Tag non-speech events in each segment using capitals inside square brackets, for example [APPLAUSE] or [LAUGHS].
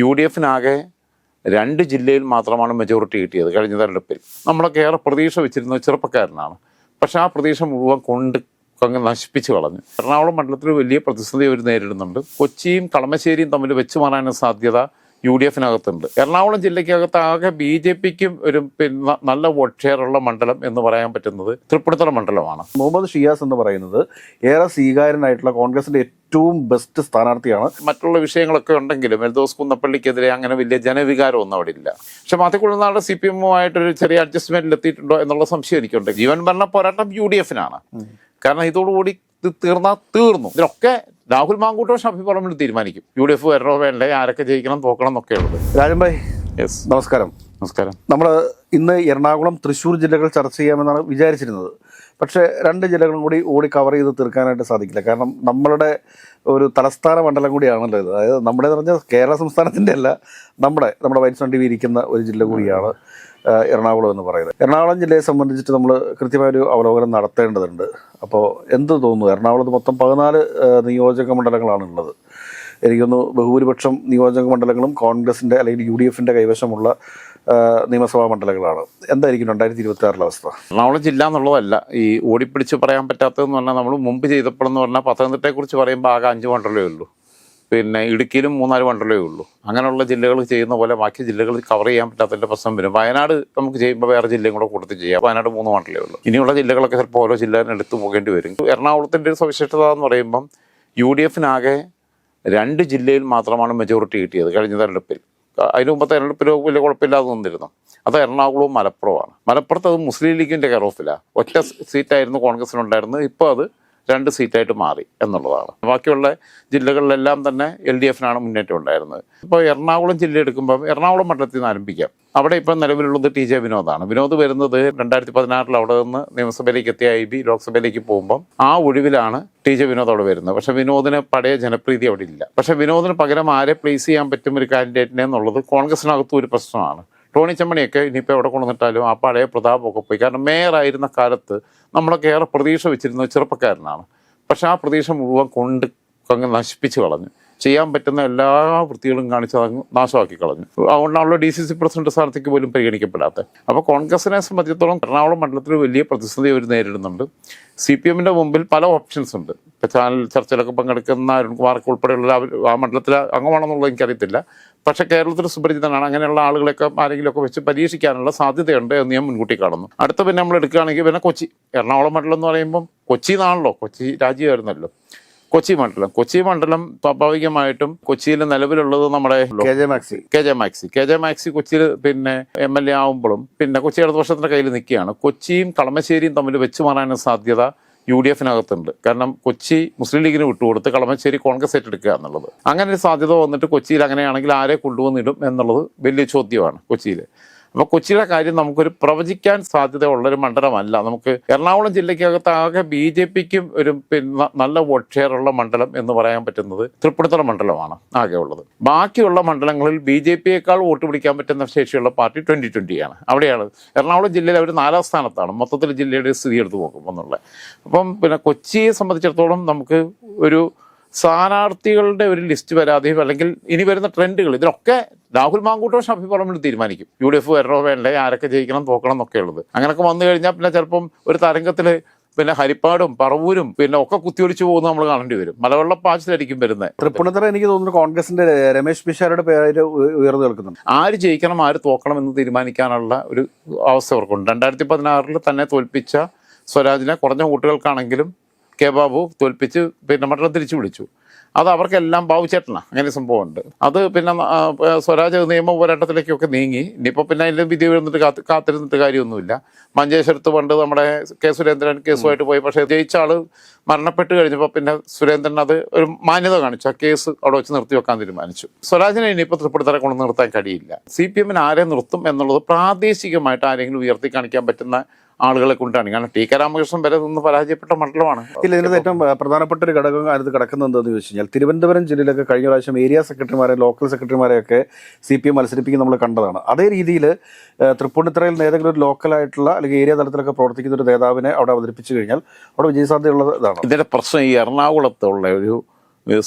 U D എഫിനാകെ രണ്ട് ജില്ലയിൽ മാത്രമാണ് മെജോറിറ്റി കിട്ടിയത് കഴിഞ്ഞ തെരഞ്ഞെടുപ്പിൽ. നമ്മളൊക്കെ ഏറെ പ്രതീക്ഷ വെച്ചിരുന്നത് ചെറുപ്പക്കാരനാണ്. പക്ഷെ ആ പ്രതീക്ഷ മുഴുവൻ കൊണ്ട് അങ്ങ് നശിപ്പിച്ച് കളഞ്ഞു. എറണാകുളം മണ്ഡലത്തിൽ വലിയ പ്രതിസന്ധി അവർ നേരിടുന്നുണ്ട്. കൊച്ചിയും കളമശ്ശേരിയും തമ്മിൽ വെച്ച് മാറാനുള്ള സാധ്യത യു ഡി എഫിനകത്തുണ്ട്. എറണാകുളം ജില്ലയ്ക്കകത്ത് ആകെ ബി ജെ പിക്കും ഒരു പിന്നെ നല്ല വോട്ട് ഷെയർ ഉള്ള മണ്ഡലം എന്ന് പറയാൻ പറ്റുന്നത് തൃപ്പൂണിത്തുറ മണ്ഡലമാണ്. മുഹമ്മദ് ഷിയാസ് എന്ന് പറയുന്നത് ഏറെ സ്വീകാര്യനായിട്ടുള്ള കോൺഗ്രസിന്റെ ഏറ്റവും ബെസ്റ്റ് സ്ഥാനാർത്ഥിയാണ്. മറ്റുള്ള വിഷയങ്ങളൊക്കെ ഉണ്ടെങ്കിലും എൽദോസ് കുന്നപ്പള്ളിക്കെതിരെ അങ്ങനെ വലിയ ജനവികാരമൊന്നും അവിടെ ഇല്ല പക്ഷെ മാത്തിക്കുള്ളനാട് സി പി എമ്മുമായിട്ടൊരു ചെറിയ അഡ്ജസ്റ്റ്മെന്റിൽ എത്തിയിട്ടുണ്ടോ എന്നുള്ള സംശയം എനിക്കുണ്ട്. ജീവൻ ഭരണ പോരാട്ടം യു ഡി എഫിനാണ്. കാരണം ഇതോടുകൂടി ഇത് തീർന്നാൽ തീർന്നു. ഇതിലൊക്കെ രാഹുൽ മാങ്കൂട്ടോ ഷഫി പറമ്പിൽ തീരുമാനിക്കും. യു ഡി എഫ് വരണോ വേണ്ടേ? ആരൊക്കെ ജയിക്കണം തോക്കണം എന്നൊക്കെ ഉള്ളത്. രാജൻഭായ് യെസ് നമസ്കാരം. നമസ്കാരം. നമ്മൾ ഇന്ന് എറണാകുളം തൃശ്ശൂർ ജില്ലകൾ ചർച്ച ചെയ്യാമെന്നാണ് വിചാരിച്ചിരുന്നത്. പക്ഷേ രണ്ട് ജില്ലകളും കൂടി ഓടി കവർ ചെയ്ത് തീർക്കാനായിട്ട് സാധിക്കില്ല. കാരണം നമ്മളുടെ ഒരു തലസ്ഥാന മണ്ഡലം കൂടിയാണല്ലോ ഇത്. അതായത് നമ്മുടെ പറഞ്ഞാൽ കേരള സംസ്ഥാനത്തിന്റെ അല്ല നമ്മുടെ നമ്മുടെ വൈൻസ് വണ്ടി ഇരിക്കുന്ന ഒരു ജില്ല കൂടിയാണ്. എറണാകുളം എന്ന് പറയുന്നത്. എറണാകുളം ജില്ലയെ സംബന്ധിച്ചിട്ട് നമ്മൾ കൃത്യമായൊരു അവലോകനം നടത്തേണ്ടതുണ്ട്. അപ്പോൾ എന്ത് തോന്നുന്നു? എറണാകുളത്ത് മൊത്തം പതിനാല് നിയോജക മണ്ഡലങ്ങളാണ് ഉള്ളത് എനിക്കൊന്ന് ബഹുഭൂരിപക്ഷം നിയോജക മണ്ഡലങ്ങളും കോൺഗ്രസിന്റെ അല്ലെങ്കിൽ യു ഡി എഫിന്റെ കൈവശമുള്ള നിയമസഭാ മണ്ഡലങ്ങളാണ്. എന്തായിരിക്കും രണ്ടായിരത്തി ഇരുപത്തി ആറിലെ അവസ്ഥ? എറണാകുളം ജില്ല എന്നുള്ളതല്ല. ഈ ഓടിപ്പിടിച്ച് പറയാൻ പറ്റാത്തതെന്ന് പറഞ്ഞാൽ നമ്മൾ മുമ്പ് ചെയ്തപ്പോഴെന്ന് പറഞ്ഞാൽ പത്തനംതിട്ടയെക്കുറിച്ച് പറയുമ്പോൾ ആകെ അഞ്ച് മണ്ഡലമേ ഉള്ളൂ. പിന്നെ ഇടുക്കിയിലും മൂന്നാൽ മണ്ഡലമേ ഉള്ളൂ. അങ്ങനെയുള്ള ജില്ലകൾ ചെയ്യുന്ന പോലെ ബാക്കി ജില്ലകൾ കവർ ചെയ്യാൻ പറ്റാത്തതിന്റെ പ്രശ്നം വരും. വയനാട് നമുക്ക് ചെയ്യുമ്പോൾ വേറെ ജില്ലയും കൂടെ കൂട്ടത്തിൽ ചെയ്യാം. വയനാട് മൂന്ന് മണ്ഡലമേ ഉള്ളൂ. ഇനിയുള്ള ജില്ലകളൊക്കെ ചിലപ്പോൾ ഓരോ ജില്ല എടുത്തു പോകേണ്ടി വരും. എറണാകുളത്തിന്റെ ഒരു സവിശേഷത എന്ന് പറയുമ്പം യു ഡി എഫിനാകെ രണ്ട് ജില്ലയിൽ മാത്രമാണ് മെജോറിറ്റി കിട്ടിയത് കഴിഞ്ഞ തെരഞ്ഞെടുപ്പിൽ. അതിന് മുമ്പ് തെരഞ്ഞെടുപ്പിൽ വലിയ കുഴപ്പമില്ലാതെ നിന്നിരുന്നു അത് എറണാകുളവും മലപ്പുറമാണ് മലപ്പുറത്ത് അത് മുസ്ലിം ലീഗിന്റെ കെയർ ഓഫിലാണ് ഒറ്റ സീറ്റായിരുന്നു കോൺഗ്രസിനുണ്ടായിരുന്നത്. ഇപ്പോൾ അത് രണ്ട് സീറ്റായിട്ട് മാറി എന്നുള്ളതാണ്. ബാക്കിയുള്ള ജില്ലകളിലെല്ലാം തന്നെ എൽ ഡി എഫിനാണ് മുന്നേറ്റം ഉണ്ടായിരുന്നത്. ഇപ്പോൾ എറണാകുളം ജില്ല എടുക്കുമ്പോൾ എറണാകുളം മണ്ഡലത്തിൽ നിന്ന് ആരംഭിക്കാം. അവിടെ ഇപ്പം നിലവിലുള്ളത് ടി ജെ വിനോദാണ്. വിനോദ് വരുന്നത് രണ്ടായിരത്തി പതിനാറിൽ അവിടെ നിന്ന് നിയമസഭയിലേക്ക് എത്തിയ ഐ ബി ലോക്സഭയിലേക്ക് പോകുമ്പം ആ ഒഴിവിലാണ് ടി ജെ വിനോദ് അവിടെ വരുന്നത്. പക്ഷേ വിനോദിന് പഴയ ജനപ്രീതി അവിടെ ഇല്ല. പക്ഷേ വിനോദിന് പകരം ആരെ പ്ലേസ് ചെയ്യാൻ പറ്റും ഒരു കാൻഡിഡേറ്റിനെ എന്നുള്ളത് കോൺഗ്രസിനകത്തും ഒരു പ്രശ്നമാണ്. ടോണി ചെമ്മണിയൊക്കെ ഇനിയിപ്പോൾ എവിടെ കൊണ്ടുവന്നിട്ടാലും ആ പഴയ പ്രതാപമൊക്കെ പോയി. കാരണം മേയറായിരുന്ന കാലത്ത് നമ്മളൊക്കെ ഏറെ പ്രതീക്ഷ വെച്ചിരുന്നത് ചെറുപ്പക്കാരനാണ്. പക്ഷെ ആ പ്രതീക്ഷ മുഴുവൻ കൊണ്ട് അങ്ങ് നശിപ്പിച്ച് കളഞ്ഞു. ചെയ്യാൻ പറ്റുന്ന എല്ലാ വൃത്തികളും കാണിച്ച് അതങ്ങ് നാശമാക്കി കളഞ്ഞു. അതുകൊണ്ടാണല്ലോ ഡി സി സി പ്രസിഡന്റ് സ്ഥാനത്തേക്ക് പോലും പരിഗണിക്കപ്പെടാത്ത. അപ്പോൾ കോൺഗ്രസിനെ സംബന്ധിച്ചിടത്തോളം എറണാകുളം മണ്ഡലത്തിൽ വലിയ പ്രതിസന്ധി അവർ നേരിടുന്നുണ്ട്. സി പി എമ്മിന്റെ മുമ്പിൽ പല ഓപ്ഷൻസ് ഉണ്ട്. ഇപ്പോൾ ചാനൽ ചർച്ചയിലൊക്കെ പങ്കെടുക്കുന്ന അരുൺകുമാർക്ക് ഉൾപ്പെടെയുള്ള ആ മണ്ഡലത്തിൽ അംഗമാണെന്നുള്ളത് എനിക്കറിയത്തില്ല. പക്ഷേ കേരളത്തിൽ സുപരിചിതനാണ്. അങ്ങനെയുള്ള ആളുകളൊക്കെ ആരെങ്കിലുമൊക്കെ വെച്ച് പരീക്ഷിക്കാനുള്ള സാധ്യതയുണ്ട് എന്ന് ഞാൻ മുൻകൂട്ടി കാണുന്നു. അടുത്ത പിന്നെ നമ്മൾ എടുക്കുകയാണെങ്കിൽ പിന്നെ കൊച്ചി. എറണാകുളം മണ്ഡലം എന്ന് പറയുമ്പം കൊച്ചി നാണല്ലോ കൊച്ചി രാജ്യമായിരുന്നല്ലോ. കൊച്ചി മണ്ഡലം. കൊച്ചി മണ്ഡലം സ്വാഭാവികമായിട്ടും കൊച്ചിയിൽ നിലവിലുള്ളത് നമ്മുടെ K J Maxy. K J Maxy. K J Maxy കൊച്ചിയിൽ പിന്നെ എം എൽ എ ആവുമ്പോഴും പിന്നെ കൊച്ചി ഇടതുപക്ഷത്തിന്റെ കയ്യിൽ നിൽക്കുകയാണ്. കൊച്ചിയും കളമശ്ശേരിയും തമ്മിൽ വെച്ചു മാറാനുള്ള സാധ്യത. യു ഡി എഫിനകത്തുണ്ട്. കാരണം കൊച്ചി മുസ്ലിം ലീഗിന് വിട്ടുകൊടുത്ത് കളമശ്ശേരി കോൺഗ്രസ് ഏറ്റെടുക്കുക എന്നുള്ളത്. അങ്ങനെ ഒരു സാധ്യത വന്നിട്ട് കൊച്ചിയിൽ അങ്ങനെയാണെങ്കിൽ ആരെ കൊണ്ടുവന്നിടും എന്നുള്ളത് വലിയ ചോദ്യമാണ് കൊച്ചിയിൽ. അപ്പോൾ കൊച്ചിയുടെ കാര്യം നമുക്കൊരു പ്രവചിക്കാൻ സാധ്യതയുള്ള ഒരു മണ്ഡലമല്ല. നമുക്ക് എറണാകുളം ജില്ലയ്ക്കകത്ത് ആകെ ബി ജെ പിക്കും ഒരു പിന്നെ നല്ല വോട്ട് ഷെയർ ഉള്ള മണ്ഡലം എന്ന് പറയാൻ പറ്റുന്നത് തൃപ്പൂണിത്തുറ മണ്ഡലമാണ് ആകെ ഉള്ളത്. ബാക്കിയുള്ള മണ്ഡലങ്ങളിൽ ബി ജെ പിയേക്കാൾ വോട്ട് പിടിക്കാൻ പറ്റുന്ന ശേഷിയുള്ള പാർട്ടി ട്വന്റി ട്വന്റിയാണ് അവിടെയാണ്. എറണാകുളം ജില്ലയിൽ അവർ നാലാം സ്ഥാനത്താണ്. മൊത്തത്തിൽ ജില്ലയുടെ സ്ഥിതി എടുത്തു നോക്കുമ്പോൾ എന്നുള്ളത്. അപ്പം പിന്നെ കൊച്ചിയെ സംബന്ധിച്ചിടത്തോളം നമുക്ക് ഒരു സ്ഥാനാർത്ഥികളുടെ ഒരു ലിസ്റ്റ് വരാതെയും അല്ലെങ്കിൽ ഇനി വരുന്ന ട്രെൻഡുകൾ ഇതിലൊക്കെ രാഹുൽ മാങ്കൂട്ടോ ഷഫി പറമ്പിൽ തീരുമാനിക്കും. യു ഡി എഫ് വരണോ വേണ്ടേ? ആരൊക്കെ ജയിക്കണം തോക്കണം എന്നൊക്കെ ഉള്ളത്. അങ്ങനെയൊക്കെ വന്നു കഴിഞ്ഞാൽ പിന്നെ ചിലപ്പം ഒരു തരംഗത്തിൽ പിന്നെ ഹരിപ്പാടും പറവൂരും പിന്നെ ഒക്കെ കുത്തിയൊലിച്ചു പോകുന്നത് നമ്മൾ കാണേണ്ടി വരും. മലവെള്ള പാച്ചിലായിരിക്കും വരുന്നത്. തൃപ്പൂണിത്തറ എനിക്ക് തോന്നുന്നു കോൺഗ്രസിന്റെ രമേശ് പിഷാരുടെ പേര് ഉയർന്നു നിൽക്കുന്നുണ്ട് ആര് ജയിക്കണം ആര് തോക്കണം എന്ന് തീരുമാനിക്കാനുള്ള ഒരു അവസ്ഥ അവർക്കുണ്ട്. രണ്ടായിരത്തി പതിനാറിൽ തന്നെ തോൽപ്പിച്ച സ്വരാജിനെ കുറഞ്ഞ വോട്ടുകൾക്കാണെങ്കിലും കെ ബാബു തോൽപ്പിച്ച് പിന്നെ മണ്ഡലം തിരിച്ചു വിളിച്ചു. അത് അവർക്കെല്ലാം ബാബു ചേട്ടനാണ് അങ്ങനെ സംഭവമുണ്ട്. അത് പിന്നെ സ്വരാജ് നിയമ പോരാട്ടത്തിലേക്കൊക്കെ നീങ്ങി. ഇനിയിപ്പോൾ പിന്നെ അതിന്റെ വിധി വരുന്നിട്ട് കാത്ത് കാത്തിരുന്നിട്ട് കാര്യമൊന്നുമില്ല. മഞ്ചേശ്വരത്ത് പണ്ട് നമ്മുടെ കെ സുരേന്ദ്രൻ കേസുമായിട്ട് പോയി. പക്ഷേ ജയിച്ച ആൾ മരണപ്പെട്ട് കഴിഞ്ഞപ്പോൾ പിന്നെ സുരേന്ദ്രൻ അത് ഒരു മാന്യത കാണിച്ചു. ആ കേസ് അവിടെ വെച്ച് നിർത്തി വെക്കാൻ തീരുമാനിച്ചു. സ്വരാജിനെ ഇനിയിപ്പോൾ തൃപ്പൂണിത്തറ കൊണ്ട് നിർത്താൻ കഴിയില്ല. സി പി എമ്മിന് ആരെ നിർത്തും എന്നുള്ളത് പ്രാദേശികമായിട്ട് ആരെങ്കിലും ഉയർത്തി കാണിക്കാൻ പറ്റുന്ന ആളുകളെ കൊണ്ടാണ്. കാരണം ടി കെ രാമകൃഷ്ണൻ വരെ നിന്ന് പരാജയപ്പെട്ട മണ്ഡലമാണ്. ഇല്ല ഇതിനകത്ത് ഏറ്റവും പ്രധാനപ്പെട്ട ഒരു ഘടകം അതിനകത്ത് കിടക്കുന്നത് എന്താണെന്ന് ചോദിച്ചു കഴിഞ്ഞാൽ തിരുവനന്തപുരം ജില്ലയിലൊക്കെ കഴിഞ്ഞ പ്രാവശ്യം ഏരിയ സെക്രട്ടറിമാരെ ലോക്കൽ സെക്രട്ടറിമാരെയൊക്കെ സി പി എം മത്സരിപ്പിക്കുന്ന നമ്മൾ കണ്ടതാണ്. അതേ രീതിയിൽ തൃപ്പൂണിത്തറയിൽ ഏതെങ്കിലും ഒരു ലോക്കലായിട്ടുള്ള അല്ലെങ്കിൽ ഏരിയ തലത്തിലൊക്കെ പ്രവർത്തിക്കുന്ന ഒരു നേതാവിനെ അവിടെ അവതരിപ്പിച്ചു കഴിഞ്ഞാൽ അവിടെ വിജയസാധ്യതയുള്ള ഇതാണ്. ഇതിന്റെ പ്രശ്നം ഈ എറണാകുളത്തുള്ള ഒരു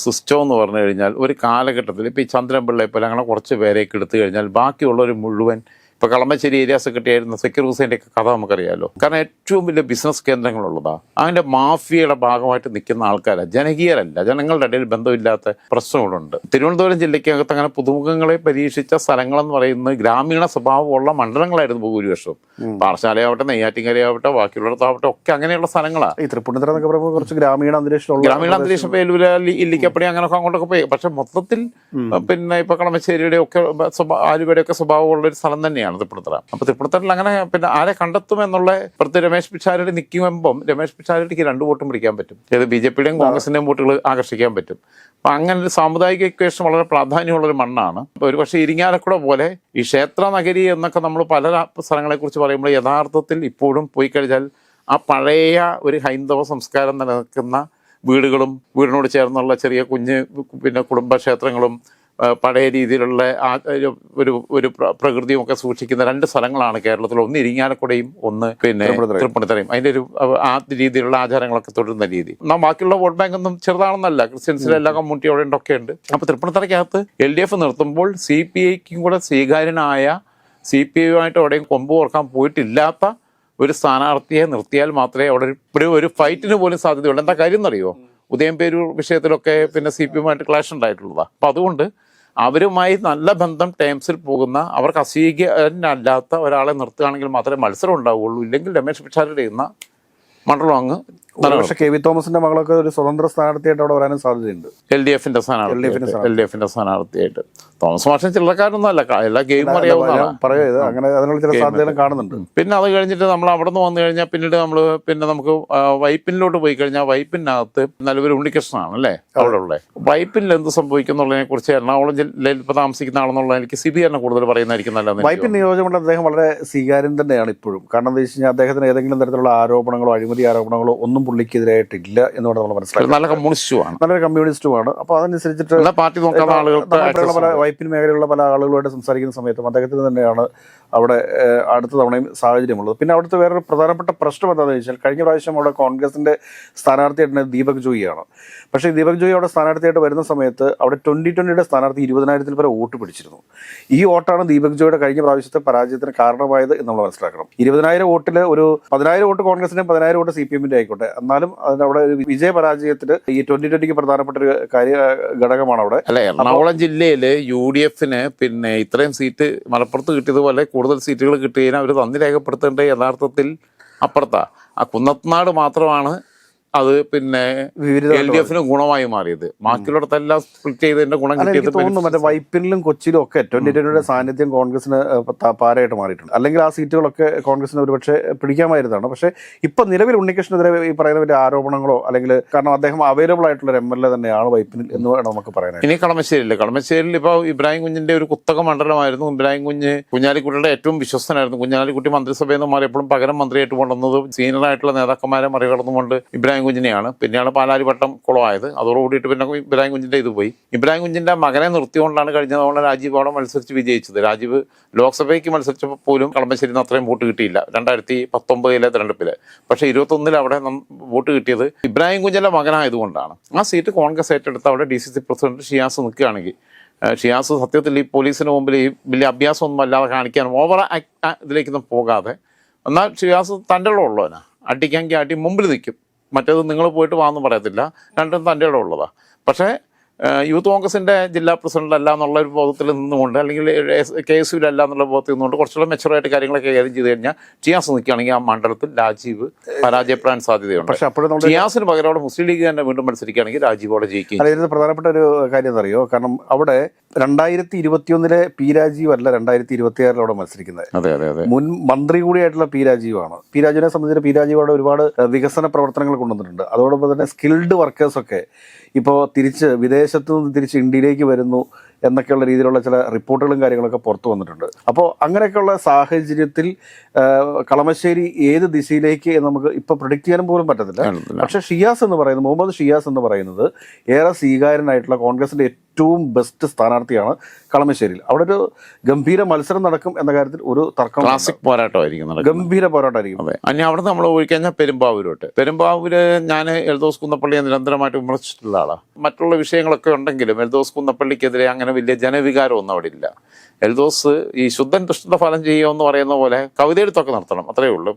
സിസ്റ്റം എന്ന് പറഞ്ഞു കഴിഞ്ഞാൽ ഒരു കാലഘട്ടത്തിൽ ഇപ്പോൾ ഈ ചന്ദ്രൻപിള്ളയെ പോലെ അങ്ങനെ കുറച്ച് പേരെയൊക്കെ എടുത്തു കഴിഞ്ഞാൽ ബാക്കിയുള്ളവർ മുഴുവൻ ഇപ്പോൾ കളമശ്ശേരി ഏരിയ സെക്രട്ടറി ആയിരുന്ന സക്കീർ ഹുസൈന്റെ ഒക്കെ കഥ നമുക്കറിയാമല്ലോ കാരണം ഏറ്റവും വലിയ ബിസിനസ് കേന്ദ്രങ്ങളുള്ളതാണ് അതിന്റെ മാഫിയയുടെ ഭാഗമായിട്ട് നിൽക്കുന്ന ആൾക്കാരാണ് ജനകീയരല്ല. ജനങ്ങളുടെ ഇടയിൽ ബന്ധമില്ലാത്ത പ്രശ്നങ്ങളുണ്ട്. തിരുവനന്തപുരം ജില്ലയ്ക്കകത്ത് അങ്ങനെ പുതുമുഖങ്ങളെ പരീക്ഷിച്ച സ്ഥലങ്ങളെന്ന് പറയുന്നത് ഗ്രാമീണ സ്വഭാവമുള്ള മണ്ഡലങ്ങളായിരുന്നു ഭൂരിപക്ഷവും പാറശാലയാവട്ടെ നെയ്യാറ്റിങ്കരയാവട്ടെ ബാക്കിയുള്ളിടത്താവട്ടെ ഒക്കെ അങ്ങനെയുള്ള സ്ഥലങ്ങളാണ് ഈ തൃപ്പൂണിത്തറ എന്നൊക്കെ പറയുമ്പോൾ കുറച്ച് ഗ്രാമീണ അന്തരീക്ഷം ഗ്രാമീണ അന്തരീക്ഷം പേലൂര ഇല്ലിക്കപ്പടി അങ്ങനെയൊക്കെ അങ്ങോട്ടൊക്കെ പോയി. പക്ഷെ മൊത്തത്തിൽ പിന്നെ ഇപ്പൊ കളമശ്ശേരിയുടെ ഒക്കെ ആലുവയുടെ ഒക്കെ സ്വഭാവമുള്ള ഒരു സ്ഥലം തന്നെയാണ്. തൃപ്പൂണിത്തറ. അപ്പൊ തൃപ്പൂണിത്തറയിൽ അങ്ങനെ പിന്നെ ആരെ കണ്ടെത്തും എന്നുള്ള പ്രത്യേക രമേശ് പിഷാരടി നിൽക്കുമ്പം രമേശ് പിഷാരടിക്ക് രണ്ട് വോട്ടും പിടിക്കാൻ പറ്റും. ഏത് ബി ജെ പിയുടെയും കോൺഗ്രസിന്റെയും വോട്ടുകൾ ആകർഷിക്കാൻ പറ്റും. അപ്പൊ അങ്ങനെ ഒരു സാമുദായിക ഇക്വേഷൻ വളരെ പ്രാധാന്യമുള്ള ഒരു മണ്ണാണ്. അപ്പൊ ഒരു പക്ഷേ ഇരിങ്ങാലക്കുട പോലെ ഈ ക്ഷേത്ര നഗരി എന്നൊക്കെ നമ്മൾ പല സ്ഥലങ്ങളെ കുറിച്ച് പറയുമ്പോൾ യഥാർത്ഥത്തിൽ ഇപ്പോഴും പോയി കഴിഞ്ഞാൽ ആ പഴയ ഒരു ഹൈന്ദവ സംസ്കാരം നിലനിൽക്കുന്ന വീടുകളും വീടിനോട് ചേർന്നുള്ള ചെറിയ കുഞ്ഞ് പിന്നെ കുടുംബക്ഷേത്രങ്ങളും പഴയ രീതിയിലുള്ള ആ ഒരു ഒരു ഒരു പ്ര- പ്രകൃതിയും ഒക്കെ സൂക്ഷിക്കുന്ന രണ്ട് സ്ഥലങ്ങളാണ് കേരളത്തിൽ. ഒന്ന് ഇരിങ്ങാലക്കുടയും ഒന്ന് പിന്നെ തൃപ്പണിത്തറയും. അതിന്റെ അതിന്റെ ഒരു ആ- രീതിയിലുള്ള ആചാരങ്ങളൊക്കെ തുടരുന്ന രീതി. എന്നാൽ ബാക്കിയുള്ള വോട്ട് ബാങ്ക് ഒന്നും ചെറുതാണെന്നല്ല. ക്രിസ്ത്യൻസിലെ എല്ലാ കമ്മ്യൂണിറ്റി അവിടെ ഉണ്ടൊക്കെ ഉണ്ട്. അപ്പോൾ തൃപ്പണിത്തറയ്ക്കകത്ത് എൽ ഡി എഫ് നിർത്തുമ്പോൾ സി പി ഐക്കും കൂടെ സ്വീകാര്യനായ സി പി ഐയുമായിട്ട് എവിടെയും കൊമ്പ് ഓർക്കാൻ പോയിട്ടില്ലാത്ത ഒരു സ്ഥാനാർത്ഥിയെ നിർത്തിയാൽ മാത്രമേ അവിടെ ഒരു- ഒരു ഒരു ഫൈറ്റിന് പോലും സാധ്യതയുള്ളൂ. എന്താ കാര്യം എന്നറിയോ ഉദയം പേരൂർ വിഷയത്തിലൊക്കെ പിന്നെ സി പി എമ്മായിട്ട് ക്ലാഷ് ഉണ്ടായിട്ടുള്ളതാണ് അപ്പം അതുകൊണ്ട് അവരുമായി നല്ല ബന്ധം ടേംസിൽ പോകുന്ന അവർക്ക് അസ്വീകരനല്ലാത്ത ഒരാളെ നിർത്തുകയാണെങ്കിൽ മാത്രമേ മത്സരം ഉണ്ടാവുകയുള്ളൂ. ഇല്ലെങ്കിൽ രമേശ് പിഷാരുടെ ചെയ്യുന്ന മണ്ഡലം അങ്ങ് പക്ഷേ കെ വി തോമസിന്റെ മകളൊക്കെ ഒരു സ്വതന്ത്ര സ്ഥാനാർത്ഥിയായിട്ട് അവിടെ വരാനും സാധ്യതയുണ്ട്. എൽ ഡി എഫിന്റെ സ്ഥാനാർത്ഥി. എൽ ഡി എഫിന്റെ സ്ഥാനാർത്ഥിയായിട്ട്. തോമസ് മാഷൻ ചില്ലക്കാരൊന്നും അല്ല എല്ലാ ഗെയിമും അറിയാവുന്നതാണ്. അങ്ങനെ അതിനുള്ള ചില സാധ്യതകളും കാണുന്നുണ്ട്. പിന്നെ അത് കഴിഞ്ഞിട്ട് നമ്മൾ അവിടെ നിന്ന് വന്നു കഴിഞ്ഞാൽ പിന്നീട് നമ്മൾ പിന്നെ നമുക്ക് വൈപ്പിനിലോട്ട് പോയി കഴിഞ്ഞാൽ വൈപ്പിനകത്ത് നല്ലൊരു ഉണ്ണികൃഷ്ണനാണ് അല്ലേ അവിടെ ഉള്ളത് വൈപ്പിനിൽ എന്ത് സംഭവിക്കുന്നുള്ളതിനെ കുറിച്ച് എറണാകുളം ജില്ലയിൽ ഇപ്പോൾ താമസിക്കുന്ന ആളെന്നുള്ള എനിക്ക് സി ബി കൂടുതൽ പറയുന്നതായിരിക്കും നല്ലത് വൈപ്പിൻ നിയോജകമണ്ഡലം അദ്ദേഹം വളരെ സ്വീകാര്യം തന്നെയാണ് ഇപ്പോഴും. കാരണം എന്താ വെച്ച് കഴിഞ്ഞാൽ അദ്ദേഹത്തിന് ഏതെങ്കിലും തരത്തിലുള്ള ആരോപണങ്ങളോ അഴിമതി ആരോപണങ്ങളോ ഒന്നും പുള്ളിക്കെതിരായിട്ടില്ല എന്ന് പറഞ്ഞാൽ നമ്മൾ മനസ്സിലാക്കി നല്ല കമ്മ്യൂണിസ്റ്റുമാണ്. നല്ലൊരു കമ്മ്യൂണിസ്റ്റുമാണ്. അപ്പോൾ അതനുസരിച്ചിട്ട് പാർട്ടി നോക്കാത്ത ആളുകൾക്ക് access മേഖലയിലുള്ള പല ആളുകളുമായിട്ട് സംസാരിക്കുന്ന സമയത്തും അദ്ദേഹത്തിന് തന്നെയാണ് അവിടെ അടുത്ത തവണയും സാഹചര്യമുള്ളത്. പിന്നെ അവിടുത്തെ വേറൊരു പ്രധാനപ്പെട്ട പ്രശ്നം എന്താണെന്ന് വെച്ചാൽ കഴിഞ്ഞ പ്രാവശ്യം അവിടെ കോൺഗ്രസിന്റെ സ്ഥാനാർത്ഥിയായിട്ട് ദീപക് ജോയിയാണ്. പക്ഷേ ദീപക് ജോയി അവിടെ സ്ഥാനാർത്ഥിയായിട്ട് വരുന്ന സമയത്ത് അവിടെ ട്വന്റി ട്വന്റിയുടെ സ്ഥാനാർത്ഥി ഇരുപതിനായിരത്തിൽ വരെ വോട്ട് പിടിച്ചിരുന്നു. ഈ വോട്ടാണ് ദീപക് ജോയിയുടെ കഴിഞ്ഞ പ്രാവശ്യത്തെ പരാജയത്തിന് കാരണമായത് എന്ന് നമ്മൾ മനസ്സിലാക്കണം. ഇരുപതിനായിരം വോട്ടിൽ ഒരു പതിനായിരം വോട്ട് കോൺഗ്രസിന്റെയും പതിനായിരം വോട്ട് സി പി എമ്മിന്റെ ആയിക്കോട്ടെ. എന്നാലും അതിനവിടെ ഒരു വിജയ പരാജയത്തിൽ ഈ ട്വന്റി ട്വന്റിക്ക് പ്രധാനപ്പെട്ട ഒരു കാര്യ ഘടകമാണ് അവിടെ. അല്ല എറണാകുളം ജില്ലയിൽ യു ഡി എഫിന് പിന്നെ ഇത്രയും സീറ്റ് മലപ്പുറത്ത് കിട്ടിയതുപോലെ കൂടുതൽ സീറ്റുകൾ കിട്ടിയതിന് അവർ നന്ദി രേഖപ്പെടുത്തേണ്ടത് യഥാർത്ഥത്തിൽ അപ്പുറത്താണ് ആ കുന്നത്നാട് മാത്രമാണ് അത് പിന്നെ എൽ ഡി എഫിന് ഗുണമായി മാറിയത്. ബാക്കിയുള്ളിടത്തെല്ലാം സ്പ്ലിറ്റ് ചെയ്തതിന്റെ ഗുണം കിട്ടിയത് തോന്നുന്നു മറ്റേ വൈപ്പിനിലും കൊച്ചിയിലും ഒക്കെ ട്വന്റി ട്വന്റിയുടെ സാന്നിധ്യം കോൺഗ്രസിന് പാരായിട്ട് പാരയായിട്ട് മാറിയിട്ടുണ്ട്. അല്ലെങ്കിൽ ആ സീറ്റുകളൊക്കെ കോൺഗ്രസിന് ഒരുപക്ഷെ പിടിക്കാമായിരുന്നതാണ്. പക്ഷേ ഇപ്പൊ നിലവിൽ ഉണ്ണികൃഷ്ണനെതിരെ ഈ പറയുന്ന വലിയ ആരോപണങ്ങളോ അല്ലെങ്കിൽ കാരണം അദ്ദേഹം അവൈലബിൾ ആയിട്ടുള്ള ഒരു എം എൽ എ തന്നെയാണ് വൈപ്പിനിൽ എന്ന് വേണം നമുക്ക് പറയാൻ ഇനി കളമശ്ശേരിയില്ല കളമശ്ശേരിയിൽ ഇപ്പൊ ഇബ്രാഹിം കുഞ്ഞിന്റെ ഒരു കുത്തക മണ്ഡലമായിരുന്നു. ഇബ്രാഹിം കുഞ്ഞ് കുഞ്ഞാലിക്കുട്ടിയുടെ ഏറ്റവും വിശ്വസ്തനായിരുന്നു. കുഞ്ഞാലിക്കുട്ടി മന്ത്രിസഭയിൽ നിന്ന് മാറിയപ്പോഴും പകരം മന്ത്രിയായിട്ട് കൊണ്ടുവന്നത് സീനിയർ ആയിട്ടുള്ള നേതാക്കന്മാരെ മറികടന്നുകൊണ്ട് ഇബ്രാഹിം കുഞ്ഞിനെയാണ്. പിന്നെയാണ് പാലാരിവട്ടം കുളമായത്. അതോടുകൂടിയിട്ട് പിന്നെ ഇബ്രാഹിം കുഞ്ഞിന്റെ ഇത് പോയി. ഇബ്രാഹിം കുഞ്ഞിന്റെ മകനെ നിർത്തിക്കൊണ്ടാണ് കഴിഞ്ഞ തവണ രാജീവ് അവിടെ മത്സരിച്ച് വിജയിച്ചത്. രാജീവ് ലോക്സഭയ്ക്ക് മത്സരിച്ചപ്പോൾ പോലും കളമശ്ശേരിയിൽ നിന്ന് അത്രയും വോട്ട് കിട്ടിയില്ല. രണ്ടായിരത്തി പത്തൊമ്പതിലെ തെരഞ്ഞെടുപ്പിൽ പക്ഷേ ഇരുപത്തൊന്നിൽ അവിടെ വോട്ട് കിട്ടിയത് ഇബ്രാഹിം കുഞ്ഞിന്റെ മകനായതുകൊണ്ടാണ് ആ സീറ്റ് കോൺഗ്രസ് ഏറ്റെടുത്ത് അവിടെ D C C president Shiyas നിൽക്കുകയാണെങ്കിൽ ഷിയാസ് സത്യത്തിൽ ഈ പോലീസിന് മുമ്പിൽ ഈ വലിയ അഭ്യാസമൊന്നും അല്ലാതെ കാണിക്കാൻ ഓവർ ഇതിലേക്കൊന്നും പോകാതെ. എന്നാൽ ഷിയാസ് തന്റെ ഉള്ളവനാണ് അടിക്കാൻ അടി മുമ്പിൽ നിൽക്കും. മറ്റേത് നിങ്ങൾ പോയിട്ട് വാന്ന് പറയത്തില്ല. രണ്ടും തന്റെ ഇടം ഉള്ളതാണ് പക്ഷേ യൂത്ത് കോൺഗ്രസിന്റെ ജില്ലാ പ്രസിഡന്റ് അല്ല എന്നുള്ള ഒരു ബോധത്തിൽ നിന്നുകൊണ്ട് അല്ലെങ്കിൽ കെ എസ് യുവിലല്ല എന്നുള്ള ബോധത്തിൽ നിന്നുകൊണ്ട് കുറച്ചുകൂടെ മെച്ചുറായിട്ട് കാര്യങ്ങളൊക്കെ കൈകാര്യം ചെയ്ത് കഴിഞ്ഞാൽ ടിയാസ് നിൽക്കുകയാണെങ്കിൽ ആ മണ്ഡലത്തിൽ രാജീവ് പരാജയപ്പെടാൻ സാധ്യതയുണ്ട്. പക്ഷെ അപ്പോഴും ടിയാസിന് പകരം അവിടെ മുസ്ലിം ലീഗ് തന്നെ വീണ്ടും മത്സരിക്കുകയാണെങ്കിൽ രാജീവ് അവിടെ ജയിക്കും അതായത് പ്രധാനപ്പെട്ട ഒരു കാര്യം എന്നറിയോ? കാരണം അവിടെ രണ്ടായിരത്തി ഇരുപത്തിയൊന്നിലെ പി രാജീവ് അല്ല രണ്ടായിരത്തി ഇരുപത്തി ആറിൽ അവിടെ മത്സരിക്കുന്നത്. അതെ അതെ അതെ. മുൻ മന്ത്രി കൂടിയായിട്ടുള്ള പി രാജീവാണ്. പി രാജീവിനെ സംബന്ധിച്ച് പി രാജീവ് അവിടെ ഒരുപാട് വികസന പ്രവർത്തനങ്ങൾ കൊണ്ടുവന്നിട്ടുണ്ട്. അതോടൊപ്പം തന്നെ സ്കിൽഡ് വർക്കേഴ്സൊക്കെ ഇപ്പോൾ തിരിച്ച് വിദേശത്തു നിന്ന് തിരിച്ച് ഇന്ത്യയിലേക്ക് വരുന്നു എന്നൊക്കെയുള്ള രീതിയിലുള്ള ചില റിപ്പോർട്ടുകളും കാര്യങ്ങളൊക്കെ പുറത്തു വന്നിട്ടുണ്ട്. അപ്പോൾ അങ്ങനെയൊക്കെയുള്ള സാഹചര്യത്തിൽ കളമശ്ശേരി ഏത് ദിശയിലേക്ക് നമുക്ക് ഇപ്പോൾ പ്രൊഡിക്റ്റ് ചെയ്യാനും പോലും പറ്റത്തില്ല. പക്ഷെ പക്ഷേ ഷിയാസ് എന്ന് പറയുന്നത് മുഹമ്മദ് ഷിയാസ് എന്ന് പറയുന്നത് ഏറെ സ്വീകാര്യനായിട്ടുള്ള കോൺഗ്രസിന്റെ ഏറ്റവും ബെസ്റ്റ് സ്ഥാനാർത്ഥിയാണ് കളമശ്ശേരിയിൽ. അവിടെ ഒരു ഗംഭീര മത്സരം നടക്കും എന്ന കാര്യത്തിൽ ഒരു തർക്കം ക്ലാസിക് പോരാട്ടമായിരിക്കും ഗംഭീര പോരാട്ടമായിരിക്കും. അതെ. അനി അവിടെ നമ്മൾ ഒഴിക്കഴിഞ്ഞാൽ പെരുമ്പാവൂരോട്ട്. പെരുമ്പാവൂര് ഞാൻ എൽദോസ് കുന്നപ്പള്ളിയെ നിരന്തരമായിട്ട് വിമർശിച്ചിട്ടുള്ള ആളാണ് മറ്റുള്ള വിഷയങ്ങളൊക്കെ ഉണ്ടെങ്കിലും എൽദോസ് കുന്നപ്പള്ളിക്കെതിരെ അങ്ങനെ വലിയ ജനവികാരം ഒന്നും അവിടെ ഇല്ല. എൽദോസ് ഈ ശുദ്ധൻ ദുഷ്ടത ഫലം ചെയ്യുമെന്ന് പറയുന്ന പോലെ കവിത എഴുത്തൊക്കെ നടത്തണം. അത്രേ ഉള്ളൂ.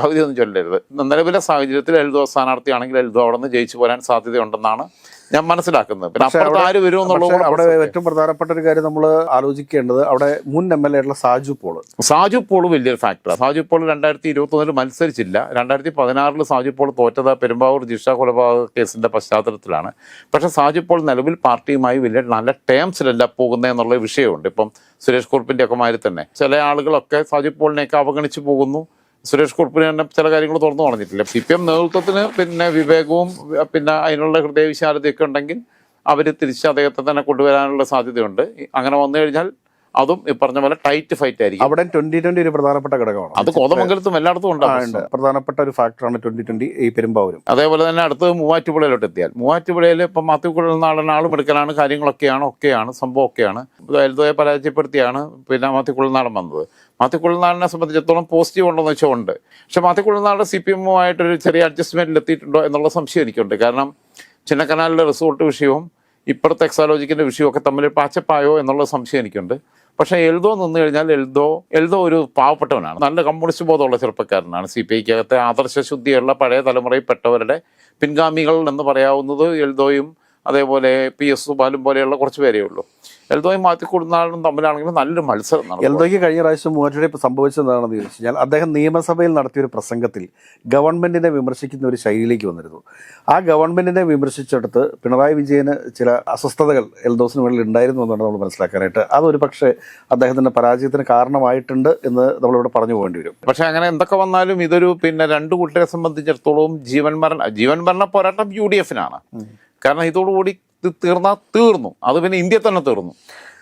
കവിതയൊന്നും ചൊല്ലരുത്. നിലവിലെ സാഹചര്യത്തിൽ എൽദോ സ്ഥാനാർത്ഥിയാണെങ്കിൽ എൽദോ അവിടെ നിന്ന് ജയിച്ചു പോരാൻ സാധ്യതയുണ്ടെന്നാണ് ഞാൻ മനസ്സിലാക്കുന്നത് പിന്നെ അപ്പുറത്ത് ആര് വരും എന്നുള്ളത് അവിടെ ഏറ്റവും പ്രധാനപ്പെട്ട ഒരു കാര്യം നമ്മൾ ആലോചിക്കേണ്ടത് അവിടെ മുൻ എം എൽ എ ആയിട്ടുള്ള സാജു പോൾ. സാജു പോൾ വലിയൊരു ഫാക്ടറാണ് സാജു പോൾ രണ്ടായിരത്തി ഇരുപത്തി ഒന്നിൽ മത്സരിച്ചില്ല. രണ്ടായിരത്തി പതിനാറിൽ സാജു പോൾ തോറ്റത് പെരുമ്പാവൂർ ജിഷ കൊലപാതക കേസിന്റെ പശ്ചാത്തലത്തിലാണ്. പക്ഷെ സാജു പോൾ നിലവിൽ പാർട്ടിയുമായി വലിയ നല്ല ടേംസിലല്ല പോകുന്നത് എന്നുള്ള വിഷയമുണ്ട്. ഇപ്പം സുരേഷ് കുറുപ്പിന്റെ ഒക്കെ മാതിരി തന്നെ. ചില ആളുകളൊക്കെ സാജു പോളിനെയൊക്കെ അവഗണിച്ചു പോകുന്നു. സുരേഷ് കുറുപ്പിനെ ചില കാര്യങ്ങൾ തുറന്നു പറഞ്ഞിട്ടില്ല. സി പി എം നേതൃത്വത്തിന് പിന്നെ വിവേകവും പിന്നെ അതിനുള്ള ഹൃദയവിശാലതയൊക്കെ ഉണ്ടെങ്കിൽ അവർ തിരിച്ച് അദ്ദേഹത്തെ തന്നെ കൊണ്ടുവരാനുള്ള സാധ്യതയുണ്ട്. അങ്ങനെ വന്നു കഴിഞ്ഞാൽ അതും ഈ പറഞ്ഞ പോലെ ടൈറ്റ് ഫൈറ്റ് ആയിരിക്കും. അവിടെ ട്വന്റി ട്വന്റി ഒരു പ്രധാനപ്പെട്ട ഘടകമാണ്. അത് കോതമംഗലത്തും എല്ലായിടത്തും ഉണ്ടാകുന്നുണ്ട് പ്രധാനപ്പെട്ട ഒരു ഫാക്ടറാണ് ട്വന്റി ട്വന്റി ഈ പെരുമ്പാവൂരും. അതേപോലെ തന്നെ അടുത്ത് മൂവാറ്റുപുഴയിലോട്ട് എത്തിയാൽ. മൂവാറ്റുപുഴയിൽ ഇപ്പം മാത്യുപുഴയിൽ നാടൻ ആളും എടുക്കലാണ് കാര്യങ്ങളൊക്കെയാണ് ഒക്കെയാണ് സംഭവം ഒക്കെയാണ് എൽദോയെ പരാജയപ്പെടുത്തിയാണ് പിന്നെ മാത്യുക്കുഴൽ നാടൻ വന്നത്. മാത്യുക്കുഴൽ നാടിനെ സംബന്ധിച്ചിടത്തോളം പോസിറ്റീവ് ഉണ്ടോന്ന് വെച്ചാൽ ഉണ്ട്. പക്ഷെ മാത്യുക്കുഴൽ നാട് സി പി എമ്മുമായിട്ടൊരു ചെറിയ അഡ്ജസ്റ്റ്മെന്റിൽ എത്തിയിട്ടുണ്ടോ എന്നുള്ള സംശയം എനിക്കുണ്ട്. കാരണം ചിന്നക്കനാലിലെ റിസോർട്ട് വിഷയവും ഇപ്പുറത്തെ എക്സാലോജിക്കിന്റെ വിഷയവും തമ്മിൽ പാച്ചപ്പായോ എന്നുള്ള സംശയം എനിക്കുണ്ട്. പക്ഷേ എൽദോ നിന്ന് കഴിഞ്ഞാൽ എൽദോ എൽദോ ഒരു പാവപ്പെട്ടവനാണ്. നല്ല കമ്മ്യൂണിസ്റ്റ് ബോധമുള്ള ചെറുപ്പക്കാരനാണ് സി പി ഐക്കകത്തെ ആദർശ ശുദ്ധിയുള്ള പഴയ തലമുറയിൽപ്പെട്ടവരുടെ പിൻഗാമികൾ എന്ന് പറയാവുന്നത് എൽദോയും അതേപോലെ പി എസ് സുബാലും പോലെയുള്ള കുറച്ച് പേരേ ഉള്ളൂ. എൽദോയും മാറ്റിക്കൊടുന്നാളും തമ്മിലാണെങ്കിലും നല്ലൊരു മത്സരം നടന്നു. എൽദോയ്ക്ക് കഴിഞ്ഞ പ്രാവശ്യം മൂവാറ്റുപുഴ ഇപ്പോൾ സംഭവിച്ചത് എന്താണെന്ന് ചോദിച്ചു കഴിഞ്ഞാൽ അദ്ദേഹം നിയമസഭയിൽ നടത്തിയ ഒരു പ്രസംഗത്തിൽ ഗവൺമെന്റിനെ വിമർശിക്കുന്ന ഒരു ശൈലിയിലേക്ക് വന്നിരുന്നു. ആ ഗവൺമെന്റിനെ വിമർശിച്ചെടുത്ത് പിണറായി വിജയന് ചില അസ്വസ്ഥതകൾ എൽദോസിന് മുകളിൽ ഉണ്ടായിരുന്നു എന്നാണ് നമ്മൾ മനസ്സിലാക്കാനായിട്ട്. അതൊരു പക്ഷേ അദ്ദേഹത്തിന്റെ പരാജയത്തിന് കാരണമായിട്ടുണ്ട് എന്ന് നമ്മളിവിടെ പറഞ്ഞു പോകേണ്ടി വരും. പക്ഷെ അങ്ങനെ എന്തൊക്കെ വന്നാലും ഇതൊരു പിന്നെ രണ്ട് കൂട്ടരെ സംബന്ധിച്ചിടത്തോളം ജീവൻ മരണ ജീവൻ മരണ പോരാട്ടം യു ഡി എഫിനാണ്. കാരണം ഇതോടുകൂടി ഇത് തീർന്നാൽ തീർന്നു. അത് പിന്നെ ഇന്ത്യ തന്നെ തീർന്നു.